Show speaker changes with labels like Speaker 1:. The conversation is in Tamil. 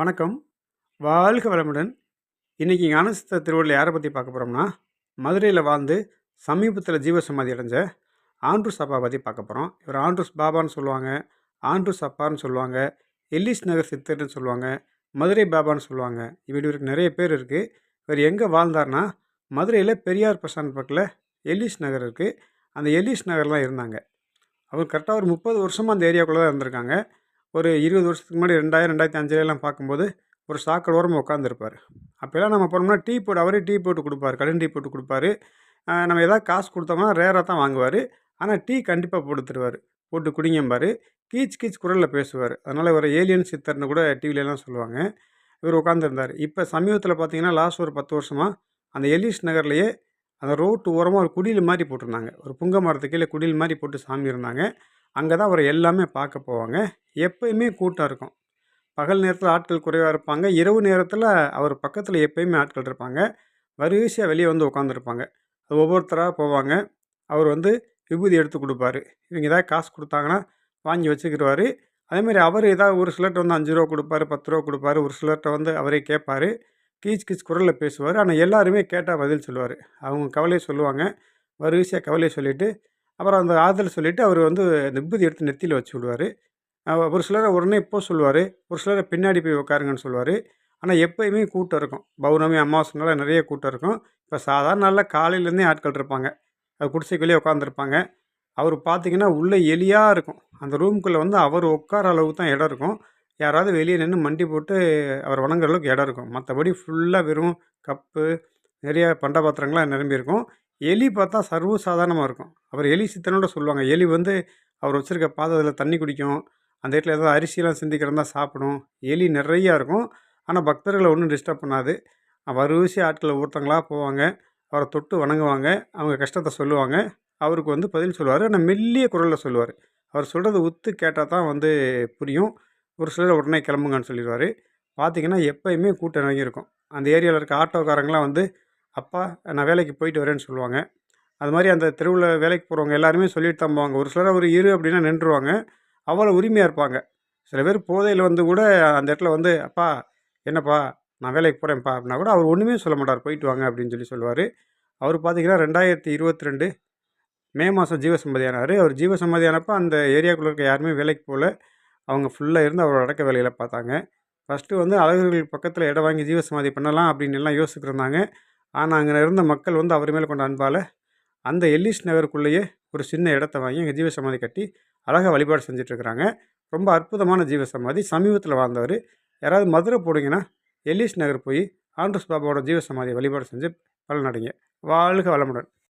Speaker 1: வணக்கம். வாழ்க வளமுடன். இன்றைக்கி ஞானசித்த திருவள்ளுவர் யாரை பற்றி பார்க்க போகிறோம்னா மதுரையில் வாழ்ந்து சமீபத்தில் ஜீவசமாதி அடைஞ்ச ஆண்ட்ரூஸ் அப்பா பற்றி பார்க்க போகிறோம் இவர் ஆண்ட்ரூஸ் பாபான்னு சொல்லுவாங்க ஆண்ட்ரூஸ் அப்பான்னு சொல்லுவாங்க எல்லிஸ் நகர் சித்தர்னு சொல்லுவாங்க மதுரை பாபான்னு சொல்லுவாங்க. இவர் இவருக்கு நிறைய பேர் இருக்குது இவர் எங்கே வாழ்ந்தார்னா மதுரையில் பெரியார் பிரசாந்த் பக்கத்தில் எல்லிஸ் நகர் இருக்குது அந்த எல்லிஸ் நகர்லாம் இருந்தாங்க. அவர் கரெக்டாக ஒரு முப்பது வருஷமாக அந்த ஏரியாக்குள்ளே தான் இருந்திருக்காங்க. ஒரு இருபது வருஷத்துக்கு முன்னாடி ரெண்டாயிரம் ரெண்டாயிரத்தி அஞ்சுலாம் பார்க்கும்போது ஒரு சாக்கடை ஓரமாக உட்காந்துருப்பார் அப்போல்லாம் நம்ம போனோம்னா டீ போட்டு அவரே டீ போட்டு கொடுப்பாரு கடன் டீ போட்டு கொடுப்பாரு. நம்ம எதாவது காசு கொடுத்தோம்னா ரேராக தான் வாங்குவார். ஆனால் டீ கண்டிப்பாக போட்டு தருவார். போட்டு குடிங்கம்பார். கீச் கீச் குரலில் பேசுவார். அதனால் இவர் ஏலியன் சித்தர்னு கூட டிவிலலாம் சொல்லுவாங்க. இவர் உட்காந்துருந்தார் இப்போ சமீபத்தில் பார்த்தீங்கன்னா லாஸ்ட் ஒரு பத்து வருஷமாக அந்த எலிஸ் நகர்லேயே அந்த ரோட்டு ஓரமாக ஒரு குடியில் மாதிரி போட்டிருந்தாங்க. ஒரு புங்க மரத்துக்கு கீழே குடியில் மாதிரி போட்டு சாமி இருந்தாங்க. அங்கே தான் அவர் எல்லாமே பார்க்க போவாங்க. எப்பயுமே கூட்டம் இருக்கும். பகல் நேரத்தில் ஆட்கள் குறைவாக இருப்பாங்க. இரவு நேரத்தில் அவர் பக்கத்தில் எப்பயுமே ஆட்கள் இருப்பாங்க. வரிசையாக வெளியே வந்து உட்காந்துருப்பாங்க ஒவ்வொருத்தராக போவாங்க. அவர் வந்து விபூதி எடுத்து கொடுப்பாரு. இவங்க ஏதாவது காசு கொடுத்தாங்கன்னா வாங்கி வச்சுக்கிடுவார் அதேமாதிரி அவர் ஏதாவது ஒரு சிலர்கிட்ட வந்து அஞ்சு ரூபா கொடுப்பாரு பத்து ரூபா கொடுப்பாரு. ஒரு சிலர்கிட்ட வந்து அவரே கேட்பார். கீச் கீச் குரலில் பேசுவார். ஆனால் எல்லாருமே கேட்டால் பதில் சொல்லுவார். அவங்க கவலையை சொல்லுவாங்க. வரிசையாக கவலையை சொல்லிவிட்டு அப்புறம் அந்த ஆறுதல் சொல்லிவிட்டு அவர் வந்து இந்த விபூதி எடுத்து நெத்தியில் வச்சு விடுவார். ஒரு சிலரை உடனே இப்போ சொல்லுவார். ஒரு சிலரை பின்னாடி போய் உட்காருங்கன்னு சொல்லுவார். ஆனால் எப்போயுமே கூட்டம் இருக்கும். பௌர்ணமி அமாவாசைனால நிறைய கூட்டம் இருக்கும். இப்போ சாதாரண நாளில் காலையிலேருந்தே ஆட்கள் இருப்பாங்க. அது குடிசைக்குள்ளேயே உட்காந்துருப்பாங்க அவர் பார்த்தீங்கன்னா உள்ளே எலியாக இருக்கும். அந்த ரூம்குள்ளே வந்து அவர் உட்கார அளவுக்கு தான் இடம் இருக்கும். யாராவது வெளியே நின்று மண்டி போட்டு அவர் வணங்குற அளவுக்கு இடம் இருக்கும். மற்றபடி ஃபுல்லாக வெறும் கப்பு நிறைய பண்ட பாத்திரங்கள்லாம் நிரம்பியிருக்கும். எலி பார்த்தா சர்வ சாதாரணமாக இருக்கும். அவர் எலி சித்தனோட சொல்லுவாங்க. எலி வந்து அவர் வச்சுருக்க பாதத்தில் தண்ணி குடிக்கும். அந்த இடத்துல ஏதாவது அரிசியெல்லாம் சிந்திக்கிறந்தால் சாப்பிடும். எலி நிறையா இருக்கும். ஆனால் பக்தர்களை ஒன்றும் டிஸ்டர்ப் பண்ணாது. வரிசை ஆட்களை ஒருத்தங்களாக போவாங்க. அவரை தொட்டு வணங்குவாங்க. அவங்க கஷ்டத்தை சொல்லுவாங்க. அவருக்கு வந்து பதில் சொல்லுவார். ஆனால் மெல்லிய குரலில் சொல்லுவார். அவர் சொல்கிறது உத்து கேட்டால் தான் வந்து புரியும். ஒரு சிலர் உடனே கிளம்புங்கன்னு சொல்லிடுவார். பார்த்திங்கன்னா எப்போயுமே கூட்டம் நிறைய இருக்கும் அந்த ஏரியாவில் இருக்க ஆட்டோக்காரங்களாம் வந்து அப்பா நான் வேலைக்கு போயிட்டு வரேன்னு சொல்லுவாங்க. அது மாதிரி அந்த தெருவில் வேலைக்கு போகிறவங்க எல்லாருமே சொல்லிட்டு தான் போவாங்க. ஒரு சிலர் ஒரு இரு அப்படின்னா நின்றுவாங்க அவ்வளோ உரிமையாக இருப்பாங்க. சில பேர் போதையில் வந்து கூட அந்த இடத்துல வந்து அப்பா என்னப்பா நான் வேலைக்கு போகிறேன்ப்பா அப்படின்னா கூட அவர் ஒன்றுமே சொல்ல மாட்டார். போயிட்டு வாங்க அப்படின்னு சொல்லி சொல்லுவார். அவர் பார்த்தீங்கன்னா ரெண்டாயிரத்தி இருபத்தி ரெண்டு மே மாதம் ஜீவசம்மதியானார் அவர் ஜீவசம்மதியானப்போ அந்த ஏரியாக்குள்ளே இருக்க யாருமே வேலைக்கு போகல அவங்க ஃபுல்லாக இருந்து அவரோட அடக்க வேலையில் பார்த்தாங்க. ஃபஸ்ட்டு வந்து அழகர்கள் பக்கத்தில் இடம் வாங்கி ஜீவசமாதி பண்ணலாம் அப்படின்னு எல்லாம் யோசிச்சுருந்தாங்க ஆனால் அங்கே இருந்த மக்கள் வந்து அவர் மேலே கொண்ட அன்பால் அந்த எல்லிஸ் நகருக்குள்ளேயே ஒரு சின்ன இடத்த வாங்கி அங்கே ஜீவசமாதி கட்டி அழகாக வழிபாடு செஞ்சிட்ருக்கிறாங்க. ரொம்ப அற்புதமான ஜீவசமாதி. சமீபத்தில் வாழ்ந்தவர். யாராவது மதுரை போடுங்கன்னா எல்லிஸ் நகர் போய் ஆண்ட்ரஸ் பாபாவோட ஜீவசமாதியை வழிபாடு செஞ்சு பலனடைங்க. வாழ்க வளமுடன்.